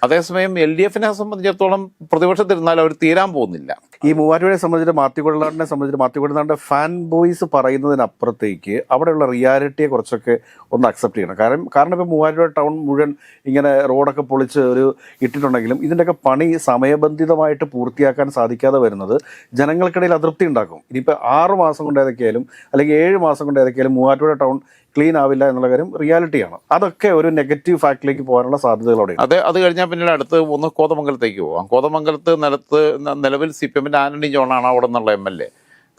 അതേസമയം എൽ ഡി എഫിനെ സംബന്ധിച്ചിടത്തോളം പ്രതിപക്ഷത്തിരുന്നാൽ അവർ തീരാൻ പോകുന്നില്ല. ഈ മൂവാറ്റുപുഴയെ സംബന്ധിച്ച് മാത്യുകൊള്ളനാടിനെ സംബന്ധിച്ച് മാത്യുകൊള്ളനാടിന്റെ ഫാൻ ബോയ്സ് പറയുന്നതിനപ്പുറത്തേക്ക് അവിടെയുള്ള റിയാലിറ്റിയെ കുറച്ചൊക്കെ ഒന്ന് അക്സെപ്റ്റ് ചെയ്യണം. കാരണം കാരണം ഇപ്പോൾ മൂവാറ്റുപുഴ ടൗൺ മുഴുവൻ ഇങ്ങനെ റോഡൊക്കെ പൊളിച്ച് ഒരു ഇട്ടിട്ടുണ്ടെങ്കിലും ഇതിന്റെയൊക്കെ പണി സമയബന്ധിതമായിട്ട് പൂർത്തിയാക്കാൻ സാധിക്കാതെ വരുന്നത് ജനങ്ങൾക്കിടയിൽ അതൃപ്തി ഉണ്ടാക്കും. ഇനിയിപ്പോൾ ആറ് മാസം കൊണ്ട് ഏതൊക്കെയായാലും അല്ലെങ്കിൽ ഏഴ് മാസം കൊണ്ട് ഏതൊക്കെയായാലും മൂവാറ്റുപുഴ ടൗൺ ക്ലീൻ ആവില്ല എന്നുള്ള കാര്യം റിയാലിറ്റിയാണ്. അതൊക്കെ ഒരു നെഗറ്റീവ് ഫാക്ടിലേക്ക് പോകാനുള്ള സാധ്യതകളോടെ അതെ അത് കഴിഞ്ഞാൽ പിന്നീട് അടുത്ത് ഒന്ന് കോതമംഗലത്തേക്ക് പോവാം. കോതമംഗലത്ത് നിലത്ത് നിലവിൽ സി പി എമ്മിന്റെ ആന്റണി ജോണാണ് അവിടെ നിന്നുള്ള എം എൽ എ.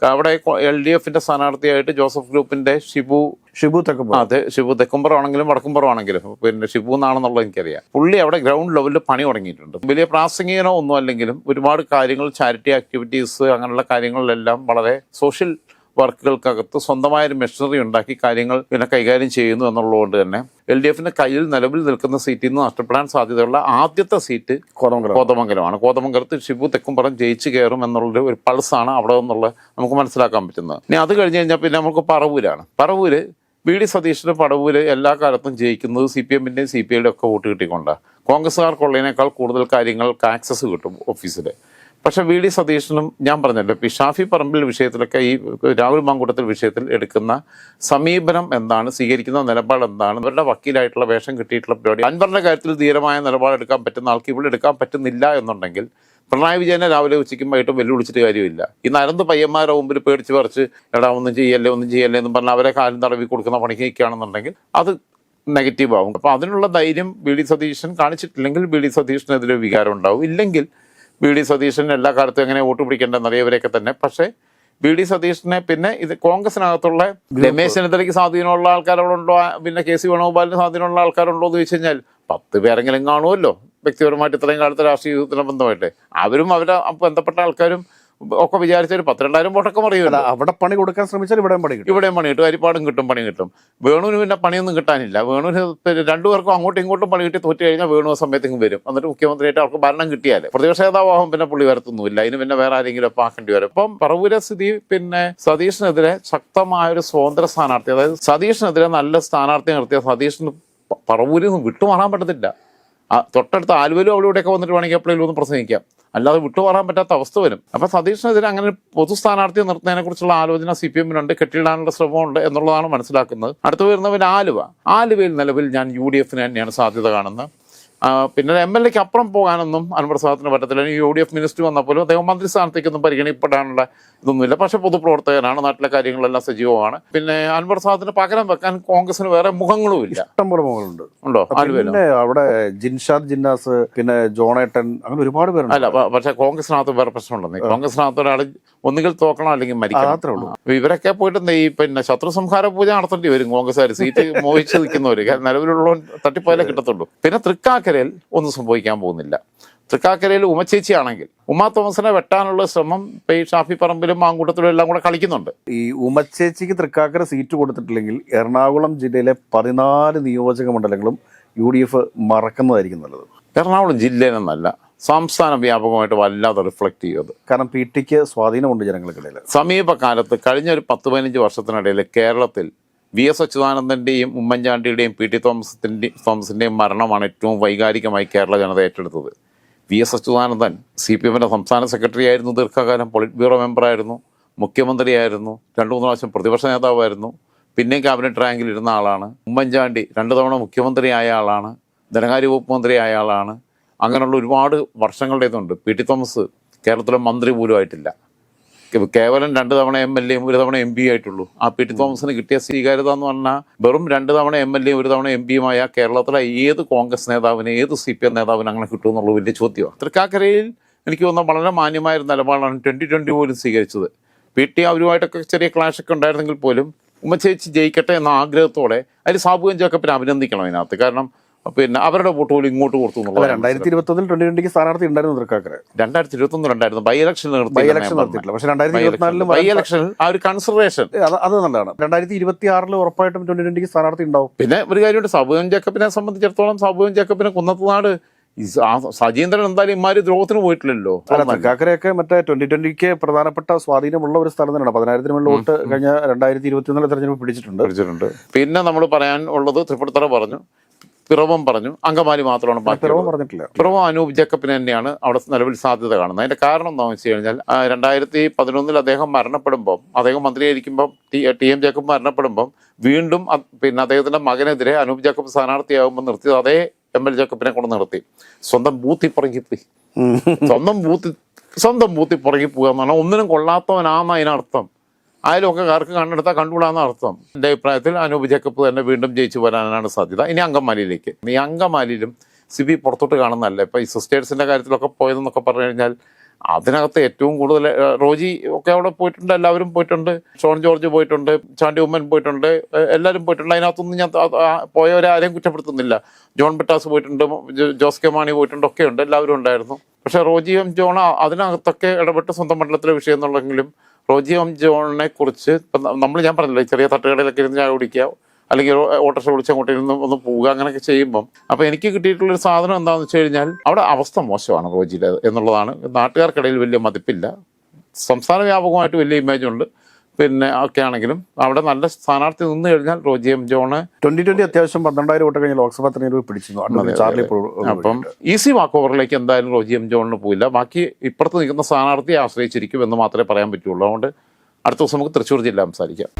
അവിടെ എൽ ഡി എഫിന്റെ സ്ഥാനാർത്ഥിയായിട്ട് ജോസഫ് ഗ്രൂപ്പിന്റെ ഷിബു ഷിബു തെക്കുമ്പോൾ അതെ ഷിബു തെക്കുംപുറം ആണെങ്കിലും വടക്കുംപുറം ആണെങ്കിലും പിന്നെ ഷിബു എന്നാണെന്നുള്ളത് എനിക്കറിയാം. പുള്ളി അവിടെ ഗ്രൗണ്ട് ലെവലിൽ പണി തുടങ്ങിയിട്ടുണ്ട്. വലിയ പ്രാസംഗികനോ ഒന്നും അല്ലെങ്കിലും ഒരുപാട് കാര്യങ്ങൾ ചാരിറ്റി ആക്ടിവിറ്റീസ് അങ്ങനെയുള്ള കാര്യങ്ങളിലെല്ലാം വളരെ സോഷ്യൽ വർക്കുകൾക്കകത്ത് സ്വന്തമായ ഒരു മെഷീനറി ഉണ്ടാക്കി കാര്യങ്ങൾ പിന്നെ കൈകാര്യം ചെയ്യുന്നു എന്നുള്ളതുകൊണ്ട് തന്നെ എൽ ഡി എഫിന്റെ കയ്യിൽ നിലവിൽ നിൽക്കുന്ന സീറ്റിൽ നിന്ന് നഷ്ടപ്പെടാൻ സാധ്യതയുള്ള ആദ്യത്തെ സീറ്റ് കോതമംഗലം. കോതമംഗലമാണ്. കോതമംഗലത്ത് ഷിബു തെക്കുംപുറം ജയിച്ചു കയറും എന്നുള്ള ഒരു പൾസാണ് അവിടെ നിന്നുള്ള നമുക്ക് മനസ്സിലാക്കാൻ പറ്റുന്നത്. ഇനി അത് കഴിഞ്ഞ് കഴിഞ്ഞാൽ പിന്നെ നമുക്ക് പറവൂരാണ്. പറവൂര് വി ഡി സതീഷിന് പടവൂര് എല്ലാ കാലത്തും ജയിക്കുന്നത് സി പി എമ്മിന്റെയും സി പി ഐയുടെ ഒക്കെ വോട്ട് കിട്ടിക്കൊണ്ടാണ് കോൺഗ്രസ്സുകാർക്കുള്ളതിനേക്കാൾ കൂടുതൽ കാര്യങ്ങൾക്ക് ആക്സസ് കിട്ടും ഓഫീസിൽ പക്ഷെ വി ഡി സതീഷിനും ഞാൻ പറഞ്ഞല്ലോ ഈ ഷാഫി പറമ്പിൽ വിഷയത്തിലൊക്കെ ഈ രാഹുൽ മാങ്കൂട്ടത്തിൽ വിഷയത്തിൽ എടുക്കുന്ന സമീപനം എന്താണ് സ്വീകരിക്കുന്ന നിലപാട് എന്താണ് ഇവരുടെ വക്കീലായിട്ടുള്ള വേഷം കിട്ടിയിട്ടുള്ള പരിപാടി അൻവറിന്റെ കാര്യത്തിൽ ധീരമായ നിലപാട് എടുക്കാൻ പറ്റുന്ന ആൾക്ക് ഇവിടെ എടുക്കാൻ പറ്റുന്നില്ല എന്നുണ്ടെങ്കിൽ പിണറായി വിജയനെ രാവിലെ ഉച്ചയ്ക്കും വൈകിട്ടും വെല്ലുവിളിച്ചിട്ട് കാര്യമില്ല. ഈ നരന്ത് പയ്യന്മാരുടെ മുമ്പിൽ പേടിച്ച് പറിച്ച് എടാ ഒന്നും ചെയ്യല്ലേ ഒന്നും ചെയ്യല്ലേ എന്ന് പറഞ്ഞാൽ അവരെ കാലം തടവി കൊടുക്കുന്ന പണിക്ക് നിൽക്കുകയാണെന്നുണ്ടെങ്കിൽ അത് നെഗറ്റീവ് ആവും അപ്പോൾ അതിനുള്ള ധൈര്യം ബി ഡി സതീശൻ കാണിച്ചിട്ടില്ലെങ്കിൽ ബി ഡി സതീശനെതിരെ വികാരം ഉണ്ടാവും ഇല്ലെങ്കിൽ ബി ഡി സതീശന് എല്ലാ കാലത്തും എങ്ങനെ വോട്ട് പിടിക്കേണ്ടെന്ന് അറിയവരെയൊക്കെ തന്നെ. പക്ഷേ ബി ഡി സതീഷിനെ പിന്നെ ഇത് കോൺഗ്രസിനകത്തുള്ള രമേശ് ചെന്നിത്തലയ്ക്ക് സ്വാധീനമുള്ള ആൾക്കാരുണ്ടോ പിന്നെ കെ സി വേണുഗോപാലിന് സ്വാധീനമുള്ള ആൾക്കാരുണ്ടോ എന്ന് ചോദിച്ചു കഴിഞ്ഞാൽ പത്ത് പേരെങ്കിലും കാണുമല്ലോ. വ്യക്തിപരമായിട്ട് ഇത്രയും കാലത്തെ രാഷ്ട്രീയ ജീവിതത്തിന് ബന്ധമായിട്ട്. അവരും അവരെ ബന്ധപ്പെട്ട ആൾക്കാരും ഒക്കെ വിചാരിച്ച ഒരു പത്തിരണ്ടായിരം വോട്ടൊക്കെ പറയുമല്ലോ അവിടെ പണി കൊടുക്കാൻ ശ്രമിച്ചാൽ ഇവിടെ പണി കിട്ടും. ഇവിടെയും പണി കിട്ടും അരിപ്പാടും കിട്ടും പണി കിട്ടും. വേണുവിന് പിന്നെ പണിയൊന്നും കിട്ടാനില്ല. വേണുവിന് രണ്ടു രണ്ടുപേർക്കും അങ്ങോട്ടും ഇങ്ങോട്ടും പണി കിട്ടി തോറ്റു കഴിഞ്ഞാൽ വേണു സമയത്ത് സമയത്തേക്കും വരും. എന്നിട്ട് മുഖ്യമന്ത്രിയായിട്ട് അവർക്ക് ഭരണം കിട്ടിയാൽ പ്രതിപക്ഷ നേതാവാകും പിന്നെ പുള്ളി വരത്തൊന്നുമില്ല. അതിന് പിന്നെ വേറെ ആരെങ്കിലും ഒപ്പം ആക്കേണ്ടി വരും. അപ്പം പറവൂര സ്ഥിതി പിന്നെ സതീഷിനെതിരെ ശക്തമായ ഒരു സ്വതന്ത്ര സ്ഥാനാർത്ഥി അതായത് സതീഷിനെതിരെ നല്ല സ്ഥാനാർത്ഥി നിർത്തിയ സതീഷിന് പറവൂരിൽ നിന്ന് വിട്ടുമാറാൻ പറ്റത്തില്ല. ആ തൊട്ടടുത്ത ആലുവലും അവിടെ വന്നിട്ട് വേണമെങ്കിൽ എപ്പോഴെങ്കിലും ഒന്ന് പ്രസംഗിക്കാം. അല്ലാതെ വിട്ടുമാറാൻ പറ്റാത്ത അവസ്ഥ വരും. അപ്പൊ സതീഷിനെതിരെ അങ്ങനെ പൊതു സ്ഥാനാർത്ഥിയെ നിർത്തുന്നതിനെ കുറിച്ചുള്ള ആലോചന സി പി എമ്മിനുണ്ട് കെട്ടിയിടാനുള്ള ശ്രമമുണ്ട് എന്നുള്ളതാണ് മനസ്സിലാക്കുന്നത്. അടുത്ത് വരുന്നവൻ ആലുവ. ആലുവയിൽ നിലവിൽ ഞാൻ യു ഡി എഫിന് തന്നെയാണ് സാധ്യത കാണുന്നത്. പിന്നെ എം എൽ എക്ക് അപ്പുറം പോകാനൊന്നും അൻവർ സാദത്തിന് പറ്റത്തില്ല. യു ഡി എഫ് മിനിസ്റ്റർ വന്നപ്പോലും അദ്ദേഹം മന്ത്രി സ്ഥാനത്തേക്കൊന്നും പരിഗണിക്കപ്പെടാനുള്ള ഇതൊന്നുമില്ല പക്ഷെ പൊതുപ്രവർത്തകനാണ് നാട്ടിലെ കാര്യങ്ങളെല്ലാം സജീവമാണ്. പിന്നെ അൻവർ സാദത്തിന് പകരം വെക്കാൻ കോൺഗ്രസിന് വേറെ മുഖങ്ങളും ഇല്ല. ഇഷ്ടംപോലെ മുഖങ്ങളുണ്ട്. ഉണ്ടോ? പിന്നെ അവിടെ ജിൻഷാദ് ജിന്നാസ് പിന്നെ ജോണേട്ടൻ അങ്ങനെ ഒരുപാട് പേരുണ്ട്. അല്ല പക്ഷെ കോൺഗ്രസിനകത്ത് വേറെ പ്രശ്നമുണ്ടെന്ന്. കോൺഗ്രസിനകത്ത് ഒരാൾ ഒന്നുകിൽ തോക്കണം അല്ലെങ്കിൽ മരിക്കണം. അത്രേ ഉള്ളൂ. ഇവരൊക്കെ പോയിട്ട് ഈ പിന്നെ ശത്രു സംഹാര പൂജ നടത്തേണ്ടി വരും. കോൺഗ്രസ്സുകാർ സീറ്റ് [LAUGHS] മോഹിച്ച് നിൽക്കുന്നവര്. നിലവിലുള്ളവൻ നിലവിലുള്ള തട്ടിപ്പോയാലേ കിട്ടത്തുള്ളൂ. പിന്നെ തൃക്കാക്കരയിൽ ഒന്നും സംഭവിക്കാൻ പോകുന്നില്ല. തൃക്കാക്കരയിൽ ഉമ്മച്ചേച്ചിയാണെങ്കിൽ ആണെങ്കിൽ ഉമാ തോമസിനെ വെട്ടാനുള്ള ശ്രമം ഈ ഷാഫി പറമ്പിലും മാങ്കൂട്ടത്തിലും എല്ലാം കൂടെ കളിക്കുന്നുണ്ട്. ഈ ഉമ്മച്ചേച്ചിക്ക് തൃക്കാക്കര സീറ്റ് കൊടുത്തിട്ടില്ലെങ്കിൽ എറണാകുളം ജില്ലയിലെ പതിനാല് നിയോജക മണ്ഡലങ്ങളും യു ഡി എഫ് മറക്കുന്നതായിരിക്കും നല്ലത്. എറണാകുളം ജില്ലയിലെന്നല്ല സംസ്ഥാന വ്യാപകമായിട്ട് വല്ലാതെ റിഫ്ലക്ട് ചെയ്യുന്നത്. കാരണം പി ടിക്ക് സ്വാധീനമുണ്ട് ജനങ്ങൾക്കിടയിൽ. സമീപകാലത്ത് കഴിഞ്ഞ ഒരു പത്ത് പതിനഞ്ച് വർഷത്തിനിടയിൽ കേരളത്തിൽ വി എസ് അച്യുതാനന്ദന്റെയും ഉമ്മൻചാണ്ടിയുടെയും പി ടി തോമസിന്റെയും തോമസിന്റെയും മരണമാണ് ഏറ്റവും വൈകാരികമായി കേരള ജനത ഏറ്റെടുത്തത്. V S Achuthanandan C P എമ്മിന്റെ സംസ്ഥാന സെക്രട്ടറി ആയിരുന്നു ദീർഘകാലം പൊളിറ്റ് ബ്യൂറോ മെമ്പറായിരുന്നു മുഖ്യമന്ത്രിയായിരുന്നു രണ്ടു മൂന്ന് പ്രാവശ്യം പ്രതിപക്ഷ നേതാവായിരുന്നു പിന്നെയും ക്യാബിനറ്റ് റാങ്കിൽ ഇരുന്ന ആളാണ്. ഉമ്മൻചാണ്ടി രണ്ട് തവണ മുഖ്യമന്ത്രിയായ ആളാണ് ധനകാര്യ വകുപ്പ് മന്ത്രിയായ ആളാണ്. അങ്ങനെയുള്ള ഒരുപാട് വർഷങ്ങളുടെ ഇതുണ്ട് പി ടി തോമസ് കേരളത്തിലെ മന്ത്രി പോലും ആയിട്ടില്ല. കേവലം രണ്ട് തവണ എം എൽ എയും ഒരു തവണ എം പി ആയിട്ടുള്ളൂ. ആ പി ടി തോമസിന് കിട്ടിയ സ്വീകാര്യത എന്ന് പറഞ്ഞാൽ വെറും രണ്ട് തവണ എം എൽ എയും ഒരു തവണ എം പിയുമായ കേരളത്തിലെ ഏത് കോൺഗ്രസ് നേതാവിന് ഏത് സി പി എം നേതാവിന് അങ്ങനെ കിട്ടും എന്നുള്ള വലിയ ചോദ്യമാണ് തൃക്കാക്കരയിൽ എനിക്ക് തോന്നുന്ന വളരെ മാന്യമായ ഒരു നിലപാടാണ് ട്വന്റി ട്വന്റി പോലും സ്വീകരിച്ചത്. പി ടി അവരുമായിട്ടൊക്കെ ചെറിയ ക്ലാഷ് ഒക്കെ ഉണ്ടായിരുന്നെങ്കിൽ പോലും ഉമ്മച്ചേച്ചി ജയിക്കട്ടെ എന്ന ആഗ്രഹത്തോടെ അതിൽ സാബുവൻ ജേക്കബിനെ അഭിനന്ദിക്കണം അതിനകത്ത്. കാരണം പിന്നെ അവരുടെ വോട്ട് പോലും ഇങ്ങോട്ട് കൊടുത്തു രണ്ടായിരത്തി ഇരുപത്തി ഒന്നിൽ ട്വന്റി ട്വന്റിക്ക് സ്ഥാനാർത്ഥി ഉണ്ടായിരുന്നു തൃക്കാക്കര രണ്ടായിരത്തി ഇരുപത്തി ഒന്ന് രണ്ടായിരുന്നു ബൈ ഇലക്ഷൻ ബൈ ഇലക്ഷൻ നടത്തിയിട്ടില്ല പക്ഷെ രണ്ടായിരത്തി ഇരുപത്തിനാലിലും ബൈ ഇലക്ഷൻ ആ ഒരു കൺസിഡറേഷൻ അത് നല്ലതാണ്. രണ്ടായിരത്തി ഇരുപത്തി ആറിൽ ഉറപ്പായിട്ടും ട്വന്റി ട്വന്റിക്ക് സ്ഥാനാർത്ഥി ഉണ്ടാവും. പിന്നെ ഒരു കാര്യമുണ്ട് സബുവൻ ജേക്കബിനെ സംബന്ധിച്ചിടത്തോളം സബുവൻ ജേക്കബിനെ കുന്നത്തുനാട് നാട് സജീന്ദ്രൻ എന്തായാലും ഇമാര് ദ്രോഹത്തിന് പോയിട്ടില്ലല്ലോ. തൃക്കാക്കരയൊക്കെ മറ്റേ ട്വന്റി ട്വന്റിക്ക് പ്രധാനപ്പെട്ട സ്വാധീനമുള്ള ഒരു സ്ഥലം തന്നെയാണ്. പതിനായിരത്തിന് മുകളിൽ വോട്ട് കഴിഞ്ഞ രണ്ടായിരത്തി ഇരുപത്തിനാല് തെരഞ്ഞെടുപ്പ് പിടിച്ചിട്ടുണ്ട്. പിടിച്ചിട്ടുണ്ട്. പിന്നെ നമ്മൾ പറയാൻ ഉള്ളത് തൃപ്പൂണിത്തറ പറഞ്ഞു. പിറവം പറഞ്ഞു. അങ്കമാലി മാത്രമാണ് പിറവം പറഞ്ഞിട്ടില്ല. പിറവം അനൂപ് ജേക്കബിന് തന്നെയാണ് അവിടെ നിലവിൽ സാധ്യത കാണുന്നത്. അതിന്റെ കാരണം എന്താണെന്ന് വെച്ച് കഴിഞ്ഞാൽ രണ്ടായിരത്തി പതിനൊന്നിൽ അദ്ദേഹം മരണപ്പെടുമ്പോൾ അദ്ദേഹം മന്ത്രിയായിരിക്കുമ്പോൾ ടി എം ജേക്കബ് മരണപ്പെടുമ്പോൾ വീണ്ടും പിന്നെ അദ്ദേഹത്തിന്റെ മകനെതിരെ അനൂപ് ജേക്കബ് സ്ഥാനാർത്ഥിയാകുമ്പോൾ നിർത്തിയത് അതേ എം എൽ ജേക്കബിനെ കൊണ്ട് നിർത്തി. സ്വന്തം ബൂത്തിൽ പുറകിപ്പോയി സ്വന്തം ബൂത്തിൽ സ്വന്തം ബൂത്തിൽ പുറകെ പോകുക എന്ന് പറഞ്ഞാൽ ഒന്നിനും കൊള്ളാത്തവനാന്ന് അതിനർത്ഥം. അയലൊക്കെക്കാർക്ക് കണ്ടെടുത്താൽ കണ്ടുകൂടാന്ന് അർത്ഥം. എന്റെ അഭിപ്രായത്തിൽ അനൂപ് ജേക്കബ് തന്നെ വീണ്ടും ജയിച്ചു വരാനാണ് സാധ്യത. ഇനി അങ്കമാലിയിലേക്ക്. ഈ അങ്കമാലിയിലും സി ബി പുറത്തോട്ട് കാണുന്നതല്ല. ഇപ്പോൾ ഈ സിസ്റ്റേഴ്സിന്റെ കാര്യത്തിലൊക്കെ പോയതെന്നൊക്കെ പറഞ്ഞു കഴിഞ്ഞാൽ അതിനകത്ത് ഏറ്റവും കൂടുതൽ റോജി ഒക്കെ അവിടെ പോയിട്ടുണ്ട് എല്ലാവരും പോയിട്ടുണ്ട്. ഷോൺ ജോർജ് പോയിട്ടുണ്ട് ചാണ്ടി ഉമ്മൻ പോയിട്ടുണ്ട് എല്ലാവരും പോയിട്ടുണ്ട്. അതിനകത്തൊന്നും ഞാൻ പോയവരെ ആരെയും കുറ്റപ്പെടുത്തുന്നില്ല. ജോൺ ബിട്ടാസ് പോയിട്ടുണ്ട് ജോസ് കെ മാണി പോയിട്ടുണ്ട് ഒക്കെ ഉണ്ട് എല്ലാവരും ഉണ്ടായിരുന്നു. പക്ഷേ റോജിയും ജോണ അതിനകത്തൊക്കെ ഇടപെട്ട് സ്വന്തം മണ്ഡലത്തിലെ വിഷയം എന്നുള്ളെങ്കിലും റോജി എം ജോണിനെ കുറിച്ച് നമ്മൾ ഞാൻ പറഞ്ഞില്ലേ ചെറിയ തട്ടുകടയിലൊക്കെ ഇരുന്ന് ചായ കുടിക്കുക അല്ലെങ്കിൽ ഓട്ടോറിക്ഷ വിളിച്ച് അങ്ങോട്ട് ഇരുന്ന് ഒന്ന് പോവുക അങ്ങനെയൊക്കെ ചെയ്യുമ്പം അപ്പോൾ എനിക്ക് കിട്ടിയിട്ടുള്ളൊരു സാധനം എന്താണെന്ന് വെച്ച് കഴിഞ്ഞാൽ അവിടെ അവസ്ഥ മോശമാണ് റോജിയുടെ എന്നുള്ളതാണ്. നാട്ടുകാർക്കിടയിൽ വലിയ മതിപ്പില്ല. സംസ്ഥാന വ്യാപകമായിട്ട് വലിയ ഇമേജ് ഉണ്ട്. പിന്നെ ഒക്കെ ആണെങ്കിലും അവിടെ നല്ല സ്ഥാനാർത്ഥി നിന്ന് കഴിഞ്ഞാൽ Roji M John. Twenty twenty അത്യാവശ്യം പന്ത്രണ്ടായിരം വോട്ട് കഴിഞ്ഞ ലോക്സഭാ തെരഞ്ഞെടുപ്പ് പിടിച്ചിരുന്നു. അഡ്വക്കേറ്റ് ചാർലി പോൾ അപ്പം ഈസി വാക്ക് ഓവറിലേക്ക് എന്തായാലും റോജി എം ജോണിന് പോയില്ല ബാക്കി ഇപ്പുറത്ത് നിൽക്കുന്ന സ്ഥാനാർത്ഥിയെ ആശ്രയിച്ചിരിക്കും എന്ന് മാത്രമേ പറയാൻ പറ്റുള്ളൂ. അതുകൊണ്ട് അടുത്ത ദിവസം നമുക്ക് തൃശ്ശൂർ ജില്ല സംസാരിക്കാം.